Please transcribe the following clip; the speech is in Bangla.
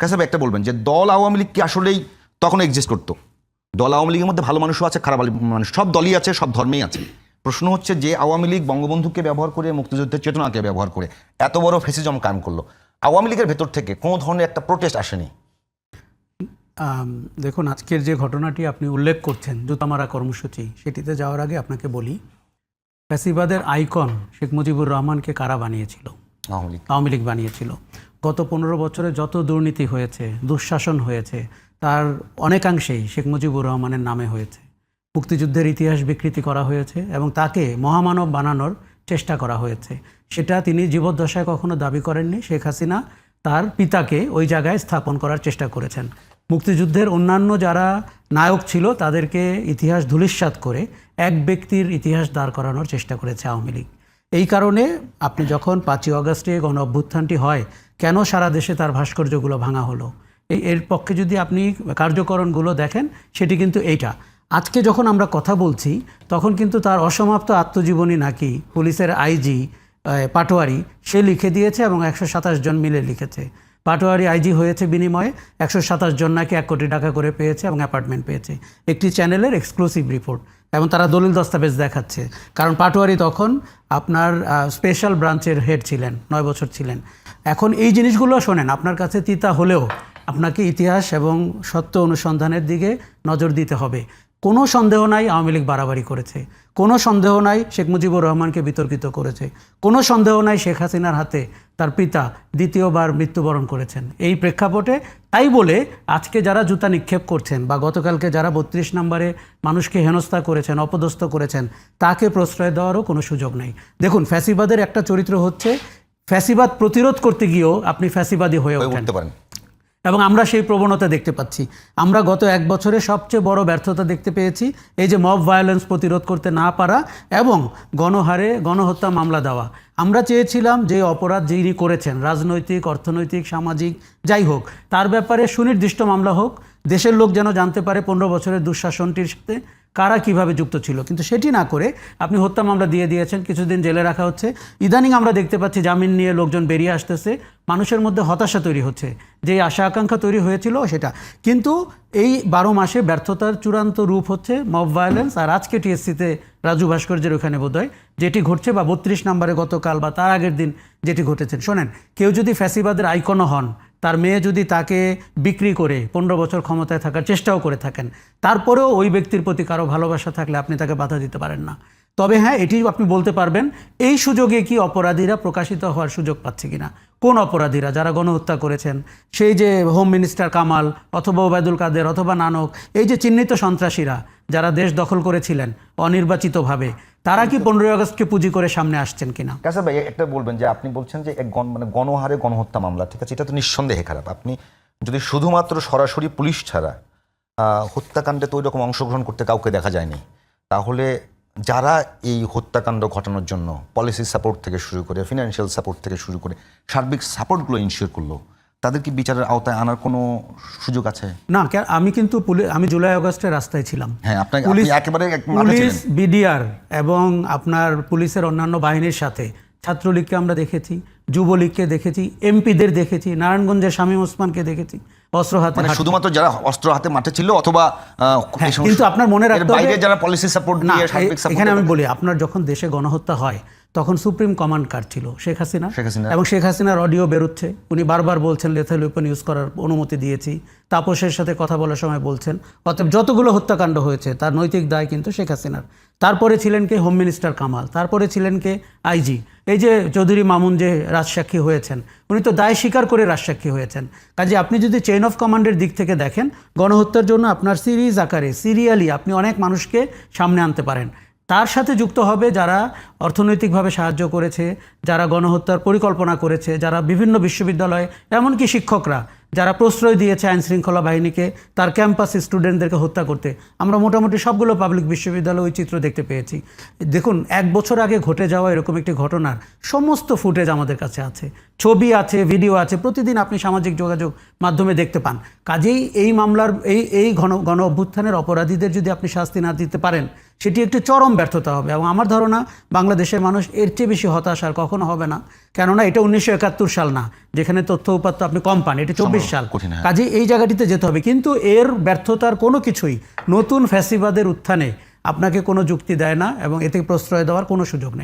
কাছে একটা বলবেন যে দল আওয়ামী লীগ কি আসলেই তখন এক্সিস্ট করতো? দল আওয়ামী লীগের মধ্যে ভালো মানুষও আছে খারাপ মানুষ সব দলই আছে সব ধর্মেই আছে। প্রশ্ন হচ্ছে যে আওয়ামী লীগ বঙ্গবন্ধুকে ব্যবহার করে মুক্তিযুদ্ধের চেতনাকে ব্যবহার করে এত বড় ফেসিজম কায়েম করল। আওয়ামী লীগের ভেতর থেকে কোনো ধরনের একটা প্রোটেস্ট আসেনি? দেখুন আজকের যে ঘটনাটি আপনি উল্লেখ করছেন জুতামারা কর্মসূচি সেটিতে যাওয়ার আগে আপনাকে বলি ফ্যাসিবাদের আইকন শেখ মুজিবুর রহমানকে কারা বানিয়েছিল? আওয়ামী লীগ। আওয়ামী লীগ বানিয়েছিল। গত পনেরো বছরে যত দুর্নীতি হয়েছে, দুঃশাসন হয়েছে, তার অনেকাংশেই শেখ মুজিবুর রহমানের নামে হয়েছে। মুক্তিযুদ্ধের ইতিহাস বিকৃতি করা হয়েছে এবং তাকে মহামানব বানানোর চেষ্টা করা হয়েছে। সেটা তিনি জীবদ্দশায় কখনো দাবি করেননি। শেখ হাসিনা তার পিতাকে ওই জায়গায় স্থাপন করার চেষ্টা করেছেন। মুক্তিযুদ্ধের অন্যান্য যারা নায়ক ছিল, তাদেরকে ইতিহাস ধূলিস্যাৎ করে এক ব্যক্তির ইতিহাস দাঁড় করানোর চেষ্টা করেছে আওয়ামী লীগ। এই কারণে আপনি যখন পাঁচই অগস্টে গণ অভ্যুত্থানটি হয় কেন সারা দেশে তার ভাস্কর্যগুলো ভাঙা হলো? এই এর পক্ষে যদি আপনি কার্যকরণগুলো দেখেন, সেটি কিন্তু এইটা। আজকে যখন আমরা কথা বলছি, তখন কিন্তু তার অসমাপ্ত আত্মজীবনী নাকি পুলিশের আইজি পাটোয়ারি, সে লিখে দিয়েছে এবং একশো সাতাশ জন মিলে লিখেছে। পাটোয়ারি আইজি হয়েছে বিনিময়ে। একশো সাতাশ জন নাকি এক কোটি টাকা করে পেয়েছে এবং অ্যাপার্টমেন্ট পেয়েছে। একটি চ্যানেলের এক্সক্লুসিভ রিপোর্ট এবং তারা দলিল দস্তাবেজ দেখাচ্ছে। কারণ পাটোয়ারি তখন আপনার স্পেশাল ব্রাঞ্চের হেড ছিলেন, নয় বছর ছিলেন। এখন এই জিনিসগুলো শোনেন, আপনার কাছে তিতা হলেও আপনাকে ইতিহাস এবং সত্য অনুসন্ধানের দিকে নজর দিতে হবে। কোনো সন্দেহ নাই আওয়ামী লীগ বাড়াবাড়ি করেছে। কোনো সন্দেহ নাই শেখ মুজিবুর রহমানকে বিতর্কিত করেছে। কোনো সন্দেহ নাই শেখ হাসিনার হাতে তার পিতা দ্বিতীয়বার মৃত্যুবরণ করেছেন। এই প্রেক্ষাপটে তাই বলে আজকে যারা জুতা নিক্ষেপ করছেন বা গতকালকে যারা বত্রিশ নম্বরে মানুষকে হেনস্থা করেছেন অপদস্থ করেছেন তাকে প্রশ্রয় দেওয়ারও কোনো সুযোগ নেই। দেখুন ফ্যাসিবাদের একটা চরিত্র হচ্ছে ফ্যাসিবাদ প্রতিরোধ করতে গিয়েও আপনি ফ্যাসিবাদী হয়ে ওঠেন উঠতে পারেন। এবং আমরা সেই প্রবণতা দেখতে পাচ্ছি। আমরা গত এক বছরে সবচেয়ে বড় ব্যর্থতা দেখতে পেয়েছি, এই যে মব ভায়োলেন্স প্রতিরোধ করতে না পারা এবং গণহারে গণহত্যা মামলা দেওয়া। আমরা চেয়েছিলাম যে অপরাধ যিনি করেছেন, রাজনৈতিক, অর্থনৈতিক, সামাজিক, যাই হোক, তার ব্যাপারে সুনির্দিষ্ট মামলা হোক, দেশের লোক যেন জানতে পারে পনেরো বছরের দুঃশাসনটির সাথে। কারা কীভাবে যুক্ত ছিল। কিন্তু সেটি না করে আপনি হত্যা মামলা দিয়ে দিয়েছেন, কিছুদিন জেলে রাখা হচ্ছে। ইদানিং আমরা দেখতে পাচ্ছি জামিন নিয়ে লোকজন বেরিয়ে আসতেছে, মানুষের মধ্যে হতাশা তৈরি হচ্ছে, যে আশা আকাঙ্ক্ষা তৈরি হয়েছিল সেটা। কিন্তু এই বারো মাসে ব্যর্থতার চূড়ান্ত রূপ হচ্ছে মব ভায়োলেন্স আর আজকে টিএসসিতে রাজু ভাস্কর্যের ওখানে বোধহয় যেটি ঘটছে বা বত্রিশ নম্বরে গতকাল বা তার আগের দিন যেটি ঘটেছে। শোনেন, কেউ যদি ফ্যাসিবাদের আইকনও হন তার মেয়ে যদি তাকে বিক্রি করে পনেরো বছর ক্ষমতায় থাকার চেষ্টাও করে থাকেন, তারপরেও ওই ব্যক্তির প্রতি কারও ভালোবাসা থাকলে আপনি তাকে বাধা দিতে পারেন না। তবে হ্যাঁ এটি আপনি বলতে পারবেন, এই সুযোগে কি অপরাধীরা প্রকাশিত হওয়ার সুযোগ পাচ্ছে কিনা? কোন অপরাধীরা? যারা গণহত্যা করেছেন, সেই যে হোম মিনিস্টার কামাল অথবা ওবায়দুল কাদের অথবা নানক, এই যে চিহ্নিত সন্ত্রাসীরা যারা দেশ দখল করেছিলেন অনির্বাচিতভাবে, তারা কি পনেরোই আগস্টকে পুঁজি করে সামনে আসছেন কিনা? কাসা ভাই, একটা বলবেন যে আপনি বলছেন যে এক গণ মানে গণহারে গণহত্যা মামলা, ঠিক আছে? এটা তো নিঃসন্দেহে খারাপ। আপনি যদি শুধুমাত্র সরাসরি পুলিশ ছাড়া হত্যাকাণ্ডে তো ওই রকম অংশগ্রহণ করতে কাউকে দেখা যায়নি, তাহলে যারা এই হত্যাকাণ্ড ঘটানোর জন্য পলিসি সাপোর্ট থেকে শুরু করে ফিনান্সিয়াল সাপোর্ট থেকে শুরু করে সার্বিক সাপোর্টগুলো ইনশিওর করল তাদের কি বিচারের আওতায় আনার কোনো সুযোগ আছে? না আমি কিন্তু পুলিশ আমি জুলাই আগস্টে রাস্তায় ছিলাম। হ্যাঁ আপনাকে পুলিশ একেবারে পুলিশ বিডিআর এবং আপনার পুলিশের অন্যান্য বাহিনীর সাথে ছাত্রলীগকে আমরা দেখেছি যুবলীগকে দেখেছি এমপিদের দেখেছি নারায়ণগঞ্জের শামীম ওসমানকে দেখেছি অস্ত্র হাতে মানে শুধুমাত্র যারা অস্ত্র হাতে মাঠে ছিল অথবা হ্যাঁ, কিন্তু আপনার মনে রাখতে হবে- বাইরে যারা পলিসি সাপোর্ট না এখানে আমি বলি আপনার যখন দেশে গণহত্যা হয় সুপ্রিম কমান্ড কার ছিল? শেখ হাসিনা। শেখ হাসিনা। এবং শেখ হাসিনার অডিও বেরোচ্ছে। উনি বারবার বলছেন লেথাল ওয়েপন ইউজ করার অনুমতি দিয়েছি। তাপসের সাথে কথা বলার সময় বলছেন অতএব যতগুলো হত্যাকাণ্ড হয়েছে তার নৈতিক দায় কিন্তু শেখ হাসিনার। তারপরে ছিলেন কে? Home minister Kamal. তারপরে ছিলেন কে? আইজি এই যে চৌধুরী মামুন যে রাজসাক্ষী হয়েছেন উনি তো দায় স্বীকার করে রাজসাক্ষী হয়েছেন। কাজে আপনি যদি চেইন অফ কমান্ডের দিক থেকে দেখেন গণহত্যার জন্য আপনার সিরিজ আকারে সিরিয়ালি আপনি অনেক মানুষকে সামনে আনতে পারেন। তার সাথে যুক্ত হবে যারা অর্থনৈতিকভাবে সাহায্য করেছে, যারা গণহত্যার পরিকল্পনা করেছে, যারা বিভিন্ন বিশ্ববিদ্যালয়ে, এমনকি শিক্ষকরা, যারা প্রশ্রয় দিয়েছে আইন শৃঙ্খলা বাহিনীকে, তার ক্যাম্পাস স্টুডেন্টদেরকে হত্যা করতে। আমরা মোটামুটি সবগুলো পাবলিক বিশ্ববিদ্যালয়ে ওই চিত্র দেখতে পেয়েছি। দেখুন, এক বছর আগে ঘটে যাওয়া এরকম একটি ঘটনার সমস্ত ফুটেজ আমাদের কাছে আছে। ছবি আছে, ভিডিও আছে, প্রতিদিন আপনি সামাজিক যোগাযোগ মাধ্যমে দেখতে পান। কাজেই এই মামলার, এই এই ঘন গণ অভ্যুত্থানের অপরাধীদের যদি আপনি শাস্তি না দিতে পারেন সেটি একটি চরম ব্যর্থতা হবে এবং আমার ধারণা বাংলাদেশের মানুষ এর চেয়ে বেশি হতাশ আর কখনো হবে না। কেননা এটা উনিশশো একাত্তর সাল না যেখানে তথ্য উপাত্ত আপনি কম পান এটা চব্বিশ সাল। হ্যাঁ। কাজে এই জায়গাটিতে যেতে হবে। কিন্তু এর ব্যর্থতার কোনো কিছুই নতুন ফ্যাসিবাদের উত্থানে আপনাকে কোনো যুক্তি দেয় না এবং এতে প্রশ্রয় দেওয়ার কোনো সুযোগ নেই।